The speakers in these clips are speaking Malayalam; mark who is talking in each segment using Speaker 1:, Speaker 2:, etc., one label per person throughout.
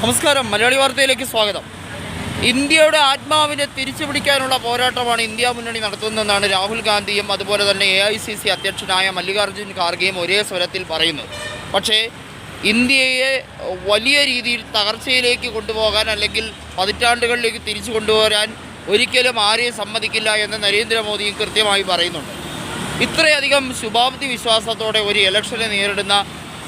Speaker 1: നമസ്കാരം. മലയാളി വാർത്തയിലേക്ക് സ്വാഗതം. ഇന്ത്യയുടെ ആത്മാവിനെ തിരിച്ചു പിടിക്കാനുള്ള പോരാട്ടമാണ് ഇന്ത്യ മുന്നണി നടത്തുന്നതെന്നാണ് രാഹുൽ ഗാന്ധിയും അതുപോലെ തന്നെ എ ഐ സി സി അധ്യക്ഷനായ മല്ലികാർജുൻ ഖാർഗെയും ഒരേ സ്വരത്തിൽ പറയുന്നത്. പക്ഷേ ഇന്ത്യയെ വലിയ രീതിയിൽ തകർച്ചയിലേക്ക് കൊണ്ടുപോകാൻ അല്ലെങ്കിൽ പതിറ്റാണ്ടുകളിലേക്ക് തിരിച്ചു കൊണ്ടുവരാൻ ഒരിക്കലും ആരെയും സമ്മതിക്കില്ല എന്ന് നരേന്ദ്രമോദിയും കൃത്യമായി പറയുന്നുണ്ട്. ഇത്രയധികം ശുഭാപ്തി വിശ്വാസത്തോടെ ഒരു ഇലക്ഷനെ നേരിടുന്ന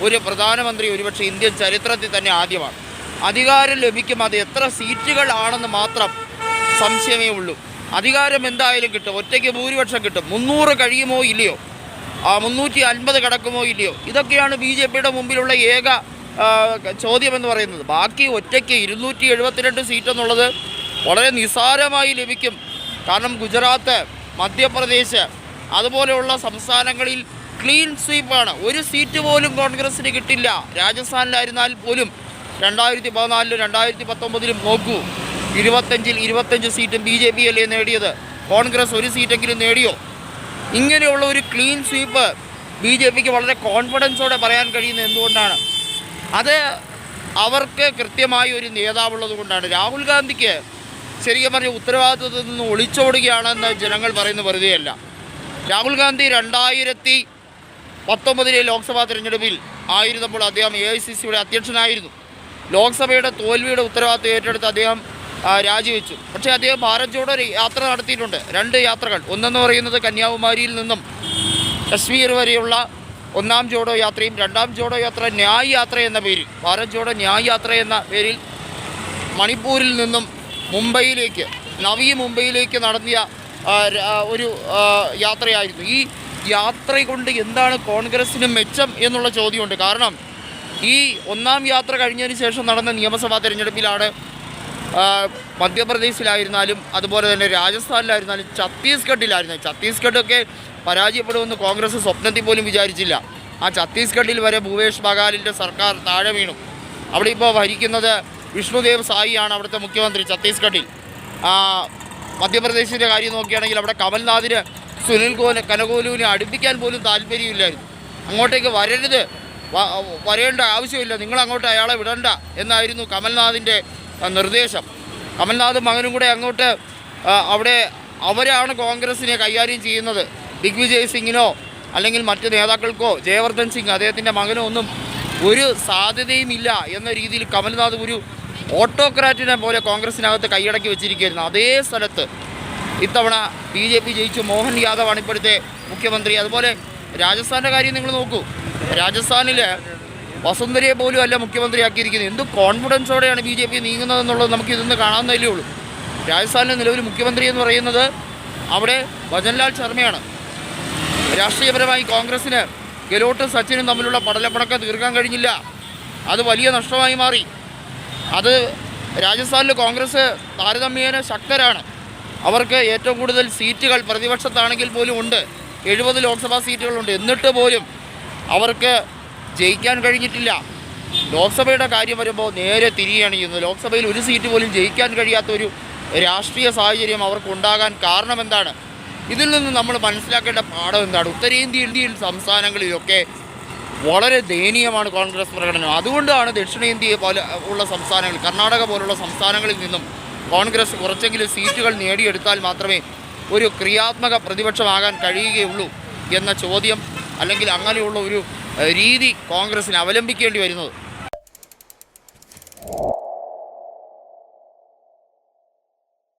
Speaker 1: ഒരു പ്രധാനമന്ത്രി ഒരുപക്ഷെ ഇന്ത്യൻ ചരിത്രത്തിൽ തന്നെ ആദ്യമാണ്. അധികാരം ലഭിക്കും. അത് എത്ര സീറ്റുകളാണെന്ന് മാത്രം സംശയമേ ഉള്ളൂ. അധികാരം എന്തായാലും കിട്ടും. ഒറ്റയ്ക്ക് ഭൂരിപക്ഷം കിട്ടും. മുന്നൂറ് കഴിയുമോ ഇല്ലയോ? ആ മുന്നൂറ്റി അൻപത് കടക്കുമോ ഇല്ലയോ? ഇതൊക്കെയാണ് ബി ജെ പിയുടെ മുമ്പിലുള്ള ഏക ചോദ്യമെന്ന് പറയുന്നത്. ബാക്കി ഒറ്റയ്ക്ക് ഇരുന്നൂറ്റി എഴുപത്തിരണ്ട് സീറ്റ് എന്നുള്ളത് വളരെ നിസ്സാരമായി ലഭിക്കും. കാരണം ഗുജറാത്ത് മധ്യപ്രദേശ് അതുപോലെയുള്ള സംസ്ഥാനങ്ങളിൽ ക്ലീൻ സ്വീപ്പാണ്. ഒരു സീറ്റ് പോലും കോൺഗ്രസിന് കിട്ടില്ല. രാജസ്ഥാനിലായിരുന്നാൽ പോലും രണ്ടായിരത്തി പതിനാലിലും രണ്ടായിരത്തി പത്തൊമ്പതിലും നോക്കൂ. ഇരുപത്തഞ്ചിൽ ഇരുപത്തഞ്ച് സീറ്റും ബി ജെ പി അല്ലേ നേടിയത്? കോൺഗ്രസ് ഒരു സീറ്റെങ്കിലും നേടിയോ? ഇങ്ങനെയുള്ള ഒരു ക്ലീൻ സ്വീപ്പ് ബി ജെ പിക്ക് വളരെ കോൺഫിഡൻസോടെ പറയാൻ കഴിയുന്നത് എന്തുകൊണ്ടാണ്? അത് അവർക്ക് കൃത്യമായ ഒരു നേതാവുള്ളത് കൊണ്ടാണ്. രാഹുൽ ഗാന്ധിക്ക് ശരിക്കും പറഞ്ഞ ഉത്തരവാദിത്വത്തിൽ നിന്ന് ഒളിച്ചോടുകയാണെന്ന് ജനങ്ങൾ പറയുന്ന വെറുതെയല്ല. രാഹുൽ ഗാന്ധി രണ്ടായിരത്തി പത്തൊമ്പതിലെ ലോക്സഭാ തിരഞ്ഞെടുപ്പിൽ ആയിരുന്നപ്പോൾ അദ്ദേഹം എ ഐ സി സിയുടെ അധ്യക്ഷനായിരുന്നു. ലോക്സഭയുടെ തോൽവിയുടെ ഉത്തരവാദിത്വം ഏറ്റെടുത്ത് അദ്ദേഹം രാജിവെച്ചു. പക്ഷേ അദ്ദേഹം ഭാരത് ജോഡോ യാത്ര നടത്തിയിട്ടുണ്ട്. രണ്ട് യാത്രകൾ. ഒന്നെന്ന് പറയുന്നത് കന്യാകുമാരിയിൽ നിന്നും കശ്മീർ വരെയുള്ള ഒന്നാം ജോഡോ യാത്രയും രണ്ടാം ജോഡോ യാത്ര ന്യായ് യാത്ര എന്ന പേരിൽ ഭാരത് ജോഡോ ന്യായ് യാത്ര എന്ന പേരിൽ മണിപ്പൂരിൽ നിന്നും മുംബൈയിലേക്ക് നവി മുംബൈയിലേക്ക് നടത്തിയ ഒരു യാത്രയായിരുന്നു. ഈ യാത്ര കൊണ്ട് എന്താണ് കോൺഗ്രസ്സിന് മെച്ചം എന്നുള്ള ചോദ്യമുണ്ട്. കാരണം ഈ ഒന്നാം യാത്ര കഴിഞ്ഞതിന് ശേഷം നടന്ന നിയമസഭാ തെരഞ്ഞെടുപ്പിലാണ് മധ്യപ്രദേശിലായിരുന്നാലും അതുപോലെ തന്നെ രാജസ്ഥാനിലായിരുന്നാലും ഛത്തീസ്ഗഡിലായിരുന്നാലും ഛത്തീസ്ഗഡൊക്കെ പരാജയപ്പെടുമെന്ന് കോൺഗ്രസ് സ്വപ്നത്തിൽ പോലും വിചാരിച്ചില്ല. ആ ഛത്തീസ്ഗഡിൽ വരെ ഭൂപേഷ് ബഗാലിന്റെ സർക്കാർ താഴെ വീണു. അവിടെ ഇപ്പോൾ ഭരിക്കുന്നത് വിഷ്ണുദേവ് സായിയാണ് അവിടുത്തെ മുഖ്യമന്ത്രി ഛത്തീസ്ഗഡിൽ. മധ്യപ്രദേശിന്റെ കാര്യം നോക്കുകയാണെങ്കിൽ അവിടെ കമൽനാഥിന് സുനിൽ കോല കനകോലുവിനെ അടുപ്പിക്കാൻ പോലും താല്പര്യമില്ലായിരുന്നു. അങ്ങോട്ടേക്ക് വരരുത്. വരേണ്ട ആവശ്യമില്ല. നിങ്ങൾ അങ്ങോട്ട് അയാളെ വിടണ്ട എന്നായിരുന്നു കമൽനാഥിന്റെ നിർദ്ദേശം. കമൽനാഥും മകനും കൂടെ അങ്ങോട്ട് അവിടെ അവരാണ് കോൺഗ്രസിനെ കൈകാര്യം ചെയ്യുന്നത്. ദിഗ്വിജയ് സിംഗിനോ അല്ലെങ്കിൽ മറ്റ് നേതാക്കൾക്കോ ജയവർദ്ധൻ സിംഗ് അദ്ദേഹത്തിന്റെ മകനോ ഒന്നും ഒരു സാധ്യതയും ഇല്ല എന്ന രീതിയിൽ കമൽനാഥ് ഒരു ഓട്ടോക്രാറ്റിനെ പോലെ കോൺഗ്രസിനകത്ത് കൈയടക്കി വെച്ചിരിക്കുകയായിരുന്നു. അതേ സ്ഥലത്ത് ഇത്തവണ ബി ജെ പി ജയിച്ചു. മോഹൻ യാദവാണ് ഇപ്പോഴത്തെ മുഖ്യമന്ത്രി. അതുപോലെ രാജസ്ഥാന്റെ കാര്യം നിങ്ങൾ നോക്കൂ. രാജസ്ഥാനിൽ വസുന്ധരയെ പോലും അല്ല മുഖ്യമന്ത്രിയാക്കിയിരിക്കുന്നത്. എന്ത് കോൺഫിഡൻസോടെയാണ് ബി ജെ പി നീങ്ങുന്നതെന്നുള്ളത് നമുക്ക് ഇതൊന്ന് കാണാവുന്നതല്ലേ ഉള്ളൂ. രാജസ്ഥാനിലെ നിലവിൽ മുഖ്യമന്ത്രി എന്ന് പറയുന്നത് അവിടെ ഭജൻലാൽ ശർമ്മയാണ്. രാഷ്ട്രീയപരമായി കോൺഗ്രസ്സിന് ഗെലോട്ടും സച്ചിനും തമ്മിലുള്ള പടലപ്പണക്കം തീർക്കാൻ കഴിഞ്ഞില്ല. അത് വലിയ നഷ്ടമായി മാറി. അത് രാജസ്ഥാനിൽ കോൺഗ്രസ് താരതമ്യേന ശക്തരാണ്. അവർക്ക് ഏറ്റവും കൂടുതൽ സീറ്റുകൾ പ്രതിപക്ഷത്താണെങ്കിൽ പോലും ഉണ്ട്. എഴുപത് ലോക്സഭാ സീറ്റുകളുണ്ട്. എന്നിട്ട് പോലും അവർക്ക് ജയിക്കാൻ കഴിഞ്ഞിട്ടില്ല. ലോക്സഭയുടെ കാര്യം വരുമ്പോൾ നേരെ തിരികെയാണ് ചെയ്യുന്നത്. ലോക്സഭയിൽ ഒരു സീറ്റ് പോലും ജയിക്കാൻ കഴിയാത്ത ഒരു രാഷ്ട്രീയ സാഹചര്യം അവർക്കുണ്ടാകാൻ കാരണമെന്താണ്? ഇതിൽ നിന്ന് നമ്മൾ മനസ്സിലാക്കേണ്ട പാഠം എന്താണ്? ഉത്തരേന്ത്യൻ സംസ്ഥാനങ്ങളിലൊക്കെ വളരെ ദയനീയമാണ് കോൺഗ്രസ് പ്രകടനം. അതുകൊണ്ടാണ് ദക്ഷിണേന്ത്യയെ പോലെ ഉള്ള സംസ്ഥാനങ്ങൾ കർണാടക പോലുള്ള സംസ്ഥാനങ്ങളിൽ നിന്നും കോൺഗ്രസ് കുറച്ചെങ്കിലും സീറ്റുകൾ നേടിയെടുത്താൽ മാത്രമേ ഒരു ക്രിയാത്മക പ്രതിപക്ഷമാകാൻ കഴിയുകയുള്ളൂ എന്ന ചോദ്യം അല്ലെങ്കിൽ അങ്ങനെയുള്ള ഒരു രീതി കോൺഗ്രസിന് അവലംബിക്കേണ്ടി വരുന്നത്.